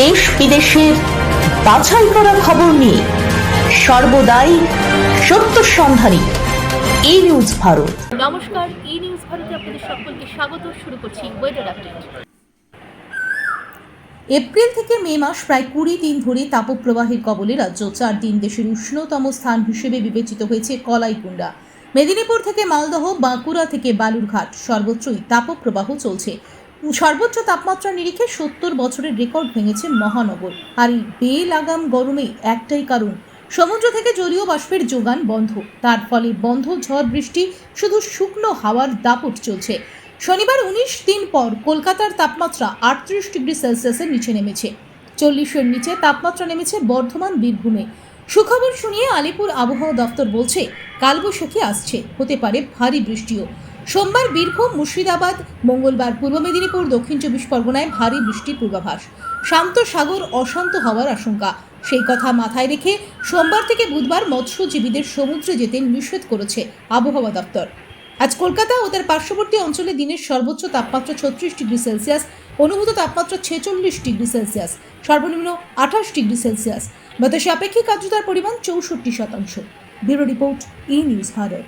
দেশ বিদেশের বাছাই করা খবর নিয়ে সর্বদাই সত্য সন্ধানী এই নিউজ ভারত। নমস্কার ই নিউজ ভারতে আপনাদের সকলকে স্বাগত শুরু করছি ওয়েদার আপডেট এপ্রিল থেকে মে মাস প্রায় কুড়ি দিন ধরে তাপপ্রবাহের কবলে রাজ্য চার দিন দেশের উষ্ণতম স্থান হিসেবে বিবেচিত হয়েছে কলাইকুণ্ডা। মেদিনীপুর থেকে মালদহ বাঁকুড়া থেকে বালুরঘাট সর্বত্রই তাপপ্রবাহ চলছে। সর্বোচ্চ তাপমাত্রা নিরিখে সত্তর বছরের রেকর্ড ভেঙেছে মহানগর। আর এই বেলাগাম গরমে একটাই কারণ, সমুদ্র থেকে জলীয় বাষ্পের যোগান বন্ধ। তার ফলে বন্ধ ঝড় বৃষ্টি, শুধু শুকনো হাওয়ার দাপট চলছে। শনিবার উনিশ দিন পর কলকাতার তাপমাত্রা আটত্রিশ ডিগ্রি সেলসিয়াসের নিচে নেমেছে। চল্লিশের নিচে তাপমাত্রা নেমেছে বর্ধমান, বীরভূমে। সুখবর শুনিয়ে আলিপুর আবহাওয়া দপ্তর বলছে, কালবৈশাখী আসছে। হতে পারে ভারী বৃষ্টিও। সোমবার বীরভূম, মুর্শিদাবাদ, মঙ্গলবার পূর্ব মেদিনীপুর, দক্ষিণ চব্বিশ পরগনায় ভারী বৃষ্টির পূর্বাভাস। শান্ত সাগর অশান্ত হওয়ার আশঙ্কা। সেই কথা মাথায় রেখে সোমবার থেকে বুধবার মৎস্যজীবীদের সমুদ্রে যেতে নিষেধ করেছে আবহাওয়া দপ্তর। আজ কলকাতা ও তার পার্শ্ববর্তী অঞ্চলে দিনের সর্বোচ্চ তাপমাত্রা ছত্রিশ ডিগ্রি সেলসিয়াস, অনুভূত তাপমাত্রা ছেচল্লিশ ডিগ্রি সেলসিয়াস, সর্বনিম্ন আঠাশ ডিগ্রি সেলসিয়াস। বাতাসে আপেক্ষিক আর্দ্রতার পরিমাণ চৌষট্টি শতাংশ। Bureau report, E news Bharat.